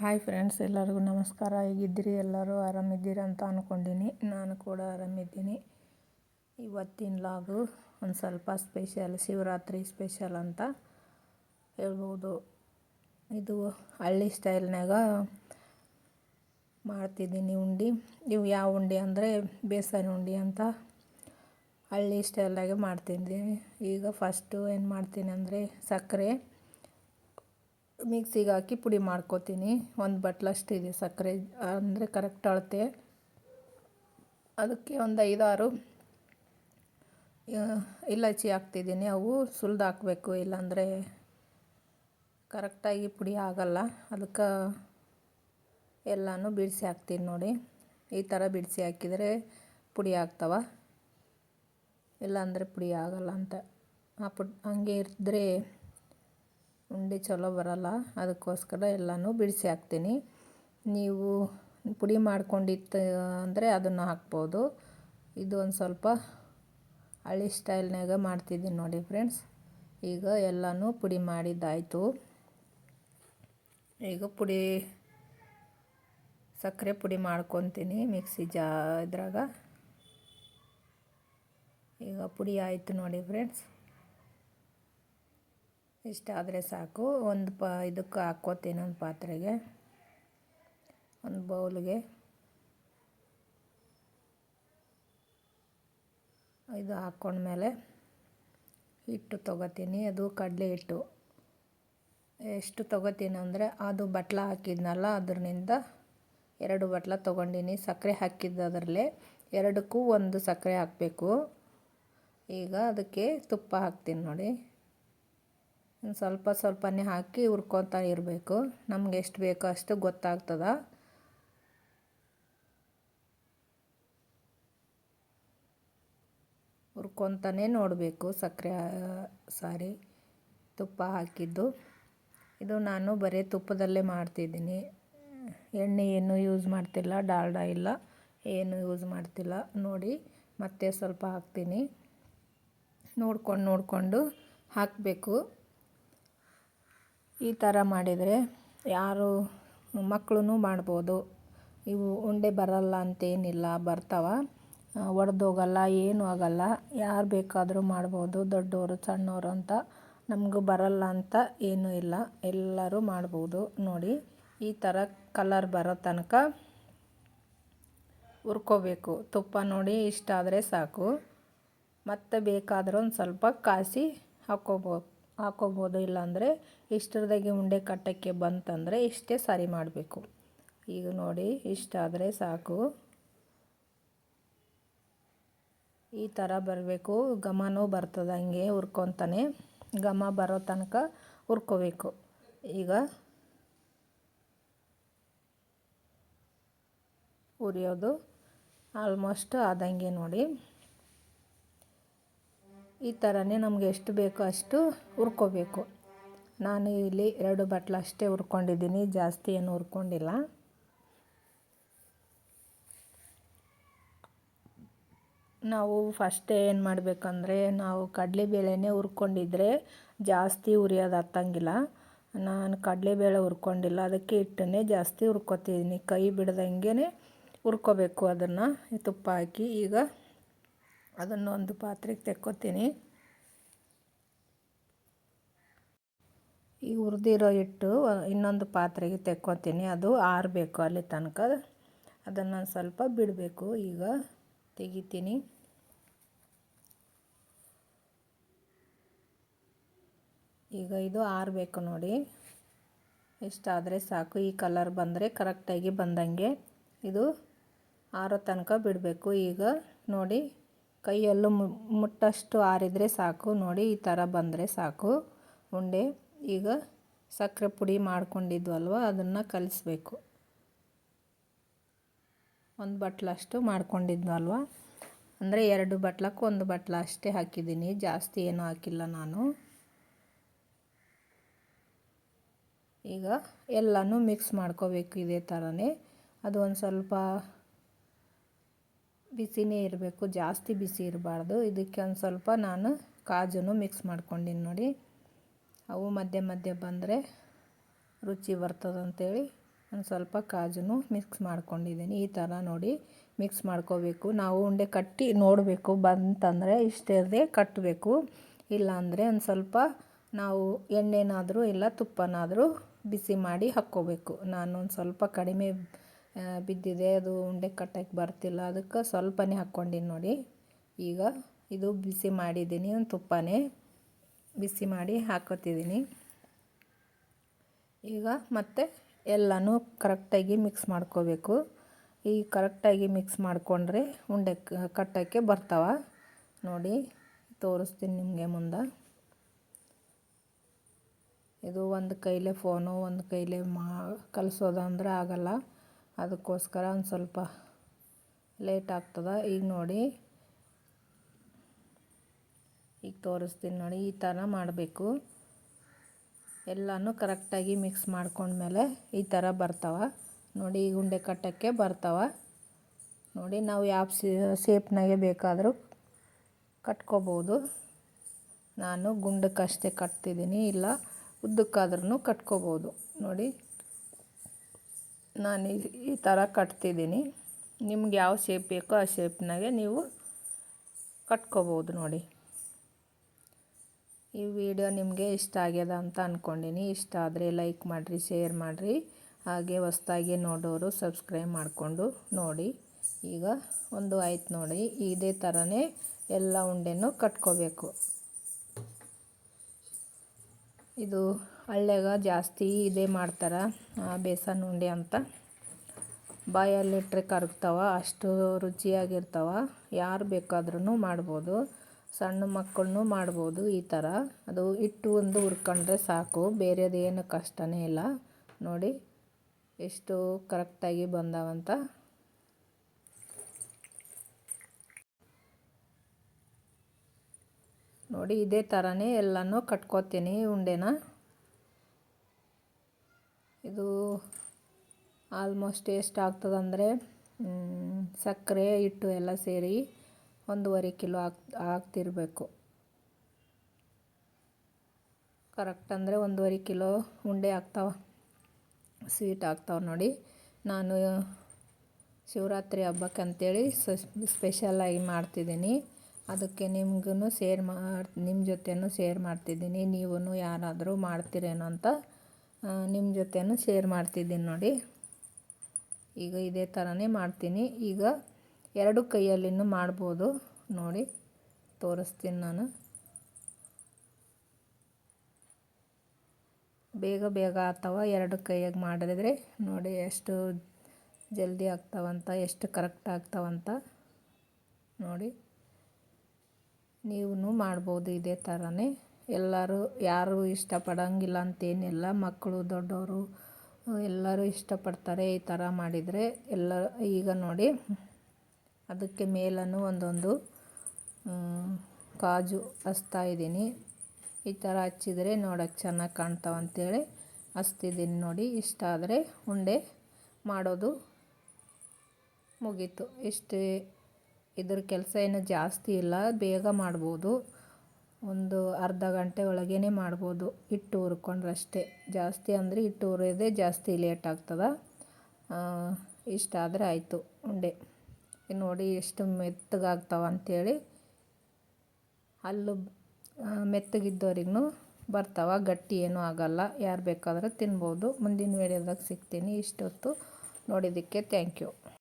Hi friends ಎಲ್ಲರಿಗೂ ನಮಸ್ಕಾರ. ಹೇಗಿದ್ದೀರಿ? ಎಲ್ಲರೂ ಆರಾಮಿದ್ದೀರಿ ಅಂತ ಅಂದ್ಕೊಂಡಿನಿ ನಾನು ಕೂಡ ಆರಾಮಿದ್ದೀನಿ. ಇವತ್ತಿನ ಲಾಗು ಒಂದು ಸ್ವಲ್ಪ ಸ್ಪೆಷಲ್ ಶಿವರಾತ್ರಿ ಸ್ಪೆಷಲ್ ಅಂತ ಹೇಳ್ಬೋದು. ಇದು ಹಳ್ಳಿ ಸ್ಟೈಲ್ನಾಗ ಮಾಡ್ತಿದ್ದೀನಿ ಉಂಡೆ. ಇವು ಯಾವ ಉಂಡೆ ಅಂದರೆ ಬೇಸನ್ ಉಂಡೆ ಅಂತ ಹಳ್ಳಿ ಸ್ಟೈಲ್ನಾಗೆ ಮಾಡ್ತಿದ್ದೀನಿ. ಈಗ ಫಸ್ಟು ಏನು ಮಾಡ್ತೀನಿ ಅಂದರೆ ಸಕ್ಕರೆ. ಮಿಕ್ಸಿಗೆ ಹಾಕಿ ಪುಡಿ ಮಾಡ್ಕೋತೀನಿ. ಒಂದು ಬಟ್ಲಷ್ಟು ಇದೆ ಸಕ್ಕರೆ. ಅಂದರೆ ಕರೆಕ್ಟ್ ಅಳತೆ. ಅದಕ್ಕೆ ಒಂದು ಐದಾರು ಇಲಾಚಿ ಹಾಕ್ತಿದ್ದೀನಿ. ಅವು ಸುಲಿದು ಹಾಕಬೇಕು. ಇಲ್ಲಾಂದರೆ ಕರೆಕ್ಟಾಗಿ ಪುಡಿ ಆಗಲ್ಲ. ಅದಕ್ಕೆ ಎಲ್ಲನೂ ಬಿಡಿಸಿ ಹಾಕ್ತೀನಿ ನೋಡಿ. ಈ ಥರ ಬಿಡಿಸಿ ಹಾಕಿದರೆ ಪುಡಿ ಆಗ್ತವ. ಇಲ್ಲಾಂದರೆ ಪುಡಿ ಆಗಲ್ಲ ಅಂತ. ಆ ಪುಡ್, ಹಂಗೆ ಇದ್ದರೆ ಉಂಡೆ ಚಲೋ ಬರಲ್ಲ. ಅದಕ್ಕೋಸ್ಕರ ಎಲ್ಲನೂ ಬಿಡಿಸಿ ಹಾಕ್ತೀನಿ. ನೀವು ಪುಡಿ ಮಾಡ್ಕೊಂಡಿತ್ತು ಅಂದರೆ ಅದನ್ನು ಹಾಕ್ಬೋದು. ಇದು ಒಂದು ಸ್ವಲ್ಪ ಹಳ್ಳಿ ಸ್ಟೈಲ್ನಾಗ ಮಾಡ್ತಿದ್ದೀನಿ ನೋಡಿ ಫ್ರೆಂಡ್ಸ್. ಈಗ ಎಲ್ಲನೂ ಪುಡಿ ಮಾಡಿದ್ದಾಯಿತು. ಈಗ ಪುಡಿ, ಸಕ್ಕರೆ ಪುಡಿ ಮಾಡ್ಕೊತೀನಿ ಮಿಕ್ಸಿ ಜಾ, ಇದ್ರಾಗ. ಈಗ ಪುಡಿ ಆಯಿತು ನೋಡಿ ಫ್ರೆಂಡ್ಸ್. ಇಷ್ಟಾದರೆ ಸಾಕು. ಒಂದು ಪ, ಇದಕ್ಕೆ ಹಾಕ್ಕೋತೀನಿ ಒಂದು ಪಾತ್ರೆಗೆ. ಒಂದು ಬೌಲ್ಗೆ. ಇದು ಹಾಕ್ಕೊಂಡ್ಮೇಲೆ ಹಿಟ್ಟು ತೊಗೋತೀನಿ. ಅದು ಕಡಲೆ ಹಿಟ್ಟು. ಎಷ್ಟು ತೊಗೋತೀನಿ ಅಂದರೆ, ಅದು ಬಟ್ಲ ಹಾಕಿದ್ನಲ್ಲ ಅದರಿಂದ ಎರಡು ಬಟ್ಲ ತೊಗೊಂಡಿನಿ. ಸಕ್ಕರೆ ಹಾಕಿದ್ದು ಅದರಲ್ಲೇ. ಎರಡಕ್ಕೂ ಒಂದು ಸಕ್ಕರೆ ಹಾಕಬೇಕು. ಈಗ ಅದಕ್ಕೆ ತುಪ್ಪ ಹಾಕ್ತೀನಿ ನೋಡಿ. ಸ್ವಲ್ಪ ಸ್ವಲ್ಪನೇ ಹಾಕಿ ಹುರ್ಕೊತಾ ಇರಬೇಕು. ನಮ್ಗೆ ಎಷ್ಟು ಬೇಕೋ ಅಷ್ಟು ಗೊತ್ತಾಗ್ತದೆ. ಹುರ್ಕೊತಾನೇ ನೋಡಬೇಕು ಸಕ್ಕರೆ ಸಾರಿ, ತುಪ್ಪ ಹಾಕಿದ್ದು. ಇದು ನಾನು ಬರೀ ತುಪ್ಪದಲ್ಲೇ ಮಾಡ್ತಿದ್ದೀನಿ. ಎಣ್ಣೆ ಏನು ಯೂಸ್ ಮಾಡ್ತಿಲ್ಲ, ಡಾಲ್ಡಾ ಇಲ್ಲ, ಏನು ಯೂಸ್ ಮಾಡ್ತಿಲ್ಲ. ನೋಡಿ, ಮತ್ತೆ ಸ್ವಲ್ಪ ಹಾಕ್ತೀನಿ. ನೋಡ್ಕೊಂಡು ನೋಡಿಕೊಂಡು ಹಾಕಬೇಕು. ಈ ಥರ ಮಾಡಿದರೆ ಯಾರು ಮಕ್ಕಳು ಮಾಡ್ಬೋದು. ಇವು ಉಂಡೆ ಬರಲ್ಲ ಅಂತೇನಿಲ್ಲ ಬರ್ತಾವೆ. ಒಡೆದೋಗಲ್ಲ, ಏನೂ ಆಗಲ್ಲ. ಯಾರು ಬೇಕಾದರೂ ಮಾಡ್ಬೋದು ದೊಡ್ಡವರು ಸಣ್ಣವರು ಅಂತ. ನಮಗೂ ಬರಲ್ಲ ಅಂತ ಏನೂ ಇಲ್ಲ. ಎಲ್ಲರೂ ಮಾಡ್ಬೋದು. ನೋಡಿ, ಈ ಥರ ಕಲರ್ ಬರೋ ತನಕ ಹುರ್ಕೋಬೇಕು. ತುಪ್ಪ ನೋಡಿ, ಇಷ್ಟ ಆದರೆ ಸಾಕು. ಮತ್ತೆ ಬೇಕಾದರೂ ಒಂದು ಸ್ವಲ್ಪ ಕಾಸಿ ಹಾಕ್ಕೋಬೋದು ಹಾಕ್ಕೋಬೋದು ಇಲ್ಲಾಂದರೆ ಇಷ್ಟರದಾಗೆ ಉಂಡೆ ಕಟ್ಟೋಕ್ಕೆ ಬಂತಂದರೆ ಇಷ್ಟೇ ಸರಿ ಮಾಡಬೇಕು. ಈಗ ನೋಡಿ ಇಷ್ಟಾದರೆ ಸಾಕು. ಈ ಥರ ಬರಬೇಕು. ಘಮನೂ ಬರ್ತದೆ ಹಂಗೆ ಹುರ್ಕೊತಾನೆ. ಘಮ ಬರೋ ತನಕ ಹುರ್ಕೋಬೇಕು. ಈಗ ಉರಿಯೋದು ಆಲ್ಮೋಸ್ಟ್ ಆದಂಗೆ ನೋಡಿ. ಈ ಥರನೇ ನಮಗೆ ಎಷ್ಟು ಬೇಕೋ ಅಷ್ಟು ಹುರ್ಕೋಬೇಕು. ನಾನು ಇಲ್ಲಿ ಎರಡು ಬಟ್ಲು ಅಷ್ಟೇ ಹುರ್ಕೊಂಡಿದ್ದೀನಿ, ಜಾಸ್ತಿ ಏನು ಹುರ್ಕೊಂಡಿಲ್ಲ. ನಾವು ಫಸ್ಟೇ ಏನು ಮಾಡಬೇಕಂದ್ರೆ, ನಾವು ಕಡಲೆಬೇಳೆನೇ ಹುರ್ಕೊಂಡಿದ್ರೆ ಜಾಸ್ತಿ ಉರಿಯೋದು ಹತ್ತಂಗಿಲ್ಲ. ನಾನು ಕಡಲೆಬೇಳೆ ಹುರ್ಕೊಂಡಿಲ್ಲ, ಅದಕ್ಕೆ ಹಿಟ್ಟನ್ನೇ ಜಾಸ್ತಿ ಹುರ್ಕೊತಿದ್ದೀನಿ. ಕೈ ಬಿಡ್ದಂಗೆ ಹುರ್ಕೋಬೇಕು ಅದನ್ನು, ತುಪ್ಪ ಹಾಕಿ ಈಗ ಅದನ್ನು ಒಂದು ಪಾತ್ರೆಗೆ ತೆಕ್ಕೋತೀನಿ. ಈ ಹುರಿದಿರೋ ಹಿಟ್ಟು ಇನ್ನೊಂದು ಪಾತ್ರೆಗೆ ತೆಕ್ಕೋತೀನಿ. ಅದು ಆರಬೇಕು ಅಲ್ಲಿ ತನಕ. ಅದನ್ನು ಸ್ವಲ್ಪ ಬಿಡಬೇಕು. ಈಗ ತೆಗಿತೀನಿ. ಈಗ ಇದು ಆರಬೇಕು ನೋಡಿ. ಇಷ್ಟಾದರೆ ಸಾಕು. ಈ ಕಲರ್ ಬಂದರೆ ಕರೆಕ್ಟಾಗಿ ಬಂದಂಗೆ ಇದು ಆರೋ ತನಕ ಬಿಡಬೇಕು. ಈಗ ನೋಡಿ ಕೈಯಲ್ಲೂ ಮುಟ್ಟಷ್ಟು ಆರಿದರೆ ಸಾಕು, ನೋಡಿ ಈ ಥರ ಬಂದರೆ ಸಾಕು. ಉಂಡೆ, ಈಗ ಸಕ್ಕರೆ ಪುಡಿ ಮಾಡ್ಕೊಂಡಿದ್ವಲ್ವ, ಅದನ್ನು ಕಲಿಸ್ಬೇಕು. ಒಂದು ಬಟ್ಲಷ್ಟು ಮಾಡ್ಕೊಂಡಿದ್ವಲ್ವ? ಅಂದರೆ ಎರಡು ಬಟ್ಲಕ್ಕೆ ಒಂದು ಬಟ್ಲ ಅಷ್ಟೇ ಹಾಕಿದ್ದೀನಿ, ಜಾಸ್ತಿ ಏನೂ ಹಾಕಿಲ್ಲ ನಾನು. ಈಗ ಎಲ್ಲನೂ ಮಿಕ್ಸ್ ಮಾಡ್ಕೋಬೇಕು ಇದೇ ಥರನೇ. ಅದು ಒಂದು ಸ್ವಲ್ಪ ಬಿಸಿನೇ ಇರಬೇಕು, ಜಾಸ್ತಿ ಬಿಸಿ ಇರಬಾರ್ದು. ಇದಕ್ಕೆ ಒಂದು ಸ್ವಲ್ಪ ನಾನು ಕಾಜುನು ಮಿಕ್ಸ್ ಮಾಡ್ಕೊಂಡಿನಿ ನೋಡಿ. ಅವು ಮಧ್ಯೆ ಮಧ್ಯೆ ಬಂದರೆ ರುಚಿ ಬರ್ತದಂತೇಳಿ ಒಂದು ಸ್ವಲ್ಪ ಕಾಜುನು ಮಿಕ್ಸ್ ಮಾಡ್ಕೊಂಡಿದ್ದೀನಿ ಈ ಥರ ನೋಡಿ ಮಿಕ್ಸ್ ಮಾಡ್ಕೋಬೇಕು. ನಾವು ಉಂಡೆ ಕಟ್ಟಿ ನೋಡಬೇಕು ಬಂತಂದರೆ ಇಷ್ಟೇ ಕಟ್ಟಬೇಕು ಇಲ್ಲಾಂದರೆ ಒಂದು ಸ್ವಲ್ಪ ನಾವು ಎಣ್ಣೆನಾದರೂ ಇಲ್ಲ ತುಪ್ಪನಾದರೂ ಬಿಸಿ ಮಾಡಿ ಹಾಕ್ಕೋಬೇಕು. ನಾನು ಒಂದು ಸ್ವಲ್ಪ ಕಡಿಮೆ ಬಿದ್ದಿದೆ, ಅದು ಉಂಡೆ ಕಟ್ಟಕ್ಕೆ ಬರ್ತಿಲ್ಲ. ಅದಕ್ಕೆ ಸ್ವಲ್ಪನೇ ಹಾಕ್ಕೊಂಡಿನಿ ನೋಡಿ. ಈಗ ಇದು ಬಿಸಿ ಮಾಡಿದ್ದೀನಿ, ಒಂದು ತುಪ್ಪನೇ ಬಿಸಿ ಮಾಡಿ ಹಾಕೋತಿದ್ದೀನಿ ಈಗ ಮತ್ತೆ ಎಲ್ಲನೂ ಕರೆಕ್ಟಾಗಿ ಮಿಕ್ಸ್ ಮಾಡ್ಕೋಬೇಕು. ಈ ಕರೆಕ್ಟಾಗಿ ಮಿಕ್ಸ್ ಮಾಡಿಕೊಂಡ್ರೆ ಉಂಡೆ ಕಟ್ಟೋಕ್ಕೆ ಬರ್ತಾವ. ನೋಡಿ, ತೋರಿಸ್ತೀನಿ ನಿಮಗೆ ಮುಂದೆ. ಇದು ಒಂದು ಕೈಲೇ ಫೋನು ಒಂದು ಕೈಲೇ ಮಾ, ಕಲಿಸೋದಂದ್ರೆ ಆಗಲ್ಲ. ಅದಕ್ಕೋಸ್ಕರ ಒಂದು ಸ್ವಲ್ಪ ಲೇಟ್ ಆಗ್ತದೆ. ಈಗ ನೋಡಿ. ಈಗ ತೋರಿಸ್ತೀನಿ ನೋಡಿ, ಈ ಥರ ಮಾಡಬೇಕು. ಎಲ್ಲನೂ ಕರೆಕ್ಟಾಗಿ ಮಿಕ್ಸ್ ಮಾಡ್ಕೊಂಡ್ಮೇಲೆ ಈ ಥರ ಬರ್ತಾವೆ. ನೋಡಿ, ಈ ಉಂಡೆ ಕಟ್ಟೋಕ್ಕೆ ಬರ್ತಾವೆ. ನೋಡಿ, ನಾವು ಯಾವ ಶೇಪ್ನಾಗೆ ಬೇಕಾದರೂ ಕಟ್ಕೋಬೋದು. ನಾನು ಗುಂಡಕ್ಕಷ್ಟೇ ಕಟ್ತಿದ್ದೀನಿ, ಇಲ್ಲ ಉದ್ದಕ್ಕಾದ್ರೂ ಕಟ್ಕೋಬೋದು. ನೋಡಿ. ನಾನು ಈ ಥರ ಕಟ್ತಿದ್ದೀನಿ. ನಿಮ್ಗೆ ಯಾವ ಶೇಪ್ ಬೇಕೋ ಆ ಶೇಪ್ನಾಗೆ ನೀವು ಕಟ್ಕೋಬೋದು ನೋಡಿ. ಈ ವಿಡಿಯೋ ನಿಮಗೆ ಇಷ್ಟ ಆಗ್ಯದ ಅಂತ ಅಂದ್ಕೊಂಡಿನಿ ಇಷ್ಟ ಆದರೆ ಲೈಕ್ ಮಾಡಿರಿ ಶೇರ್ ಮಾಡಿರಿ. ಹಾಗೆ ಹೊಸ್ದಾಗಿ ನೋಡೋರು ಸಬ್ಸ್ಕ್ರೈಬ್ ಮಾಡಿಕೊಂಡು ನೋಡಿ. ಈಗ ಒಂದು ಆಯ್ತು ನೋಡಿ. ಇದೇ ಥರನೇ ಎಲ್ಲ ಉಂಡೆನೂ ಕಟ್ಕೋಬೇಕು. ಇದು ಹಳ್ಳ್ಯಾಗ ಜಾಸ್ತಿ ಇದೇ ಮಾಡ್ತಾರೆ ಬೇಸನ್ ಉಂಡೆ ಅಂತ. ಬಾಯಲ್ಲಿಟ್ಟರೆ ಕರಗ್ತಾವ, ಅಷ್ಟು ರುಚಿಯಾಗಿರ್ತಾವ. ಯಾರು ಬೇಕಾದ್ರೂ ಮಾಡ್ಬೋದು, ಸಣ್ಣ ಮಕ್ಕಳನ್ನೂ ಮಾಡ್ಬೋದು ಈ ಥರ ಅದು ಹಿಟ್ಟು ಒಂದು ಹುರ್ಕೊಂಡ್ರೆ ಸಾಕು, ಬೇರೆದೇನು ಏನು ಕಷ್ಟನೇ ಇಲ್ಲ. ನೋಡಿ, ಎಷ್ಟು ಕರೆಕ್ಟಾಗಿ ಬಂದಾವಂತ. ನೋಡಿ, ಇದೇ ಥರನೇ ಎಲ್ಲನೂ ಕಟ್ಕೋತೀನಿ ಉಂಡೆನ. ಇದು ಆಲ್ಮೋಸ್ಟ್ ಎಷ್ಟು ಆಗ್ತದಂದರೆ ಸಕ್ಕರೆ, ಹಿಟ್ಟು ಎಲ್ಲ ಸೇರಿ ಒಂದೂವರೆ ಕಿಲೋ ಹಾಕ್ ಹಾಕ್ತಿರ್ಬೇಕು ಕರೆಕ್ಟ್ ಅಂದರೆ ಒಂದೂವರೆ ಕಿಲೋ ಉಂಡೆ ಆಗ್ತಾವ ಸ್ವೀಟ್ ಆಗ್ತಾವೆ ನೋಡಿ. ನಾನು ಶಿವರಾತ್ರಿ ಹಬ್ಬಕ್ಕೆ ಅಂತೇಳಿ ಸ್ಪೆಷಲಾಗಿ ಮಾಡ್ತಿದ್ದೀನಿ. ಅದಕ್ಕೆ ನಿಮ್ಗೂ ಸೇರ್ ಮಾಡಿ ನಿಮ್ಮ ಜೊತೆನೂ ಶೇರ್ ಮಾಡ್ತಿದ್ದೀನಿ ನೀವು ಯಾರಾದರೂ ಮಾಡ್ತೀರೇನೋ ಅಂತ ನಿಮ್ಮ ಜೊತೆನೂ ಶೇರ್ ಮಾಡ್ತಿದ್ದೀನಿ ನೋಡಿ. ಈಗ ಇದೇ ಥರನೇ ಮಾಡ್ತೀನಿ. ಈಗ ಎರಡು ಕೈಯಲ್ಲಿನೂ ಮಾಡ್ಬೋದು ನೋಡಿ, ತೋರಿಸ್ತೀನಿ ನಾನು. ಬೇಗ ಬೇಗ ಆಗ್ತಾವ ಎರಡು ಕೈಯಾಗಿ ಮಾಡಿದ್ರೆ ನೋಡಿ ಎಷ್ಟು ಜಲ್ದಿ ಆಗ್ತಾವಂತ, ಎಷ್ಟು ಕರೆಕ್ಟ್ ಆಗ್ತಾವಂತ, ನೋಡಿ. ನೀವು ಮಾಡ್ಬೋದು ಇದೇ ಥರನೇ ಎಲ್ಲರೂ ಯಾರು ಇಷ್ಟಪಡೋಂಗಿಲ್ಲ ಅಂತೇನಿಲ್ಲ ಮಕ್ಕಳು ದೊಡ್ಡವರು ಎಲ್ಲರೂ ಇಷ್ಟಪಡ್ತಾರೆ ಈ ಥರ ಮಾಡಿದರೆ. ಎಲ್ಲ, ಈಗ ನೋಡಿ, ಅದಕ್ಕೆ ಮೇಲನ್ನು ಒಂದೊಂದು ಕಾಜು ಹಚ್ತಾ ಇದ್ದೀನಿ. ಈ ಥರ ಹಚ್ಚಿದರೆ ನೋಡೋಕ್ಕೆ ಚೆನ್ನಾಗಿ ಕಾಣ್ತಾವಂತೇಳಿ ಹಚ್ತಿದ್ದೀನಿ ನೋಡಿ. ಇಷ್ಟ ಆದರೆ ಉಂಡೆ ಮಾಡೋದು ಮುಗೀತು. ಇಷ್ಟೇ. ಇದ್ರ ಕೆಲಸ ಏನು ಜಾಸ್ತಿ ಇಲ್ಲ, ಬೇಗ ಮಾಡ್ಬೋದು. ಒಂದು ಅರ್ಧ ಗಂಟೆ ಒಳಗೇ ಮಾಡ್ಬೋದು. ಹಿಟ್ಟು ಹುರ್ಕೊಂಡ್ರೆ ಅಷ್ಟೇ ಜಾಸ್ತಿ ಅಂದರೆ ಹಿಟ್ಟು ಹುರಿಯೋದೇ ಜಾಸ್ತಿ ಲೇಟ್ ಆಗ್ತದೆ. ಇಷ್ಟಾದರೆ ಆಯಿತು ಉಂಡೆ. ನೋಡಿ ಎಷ್ಟು ಮೆತ್ತಗಾಗ್ತಾವ ಅಂಥೇಳಿ ಹಲ್ಲು ಮೆತ್ತಗಿದ್ದವ್ರಿಗೂ ಬರ್ತಾವ. ಗಟ್ಟಿ ಏನೂ ಆಗಲ್ಲ. ಯಾರು ಬೇಕಾದರೂ ತಿನ್ಬೋದು. ಮುಂದಿನ ವೇಳೆದಾಗ ಸಿಗ್ತೀನಿ. ಇಷ್ಟೊತ್ತು ನೋಡಿದ್ದಕ್ಕೆ ಥ್ಯಾಂಕ್ ಯು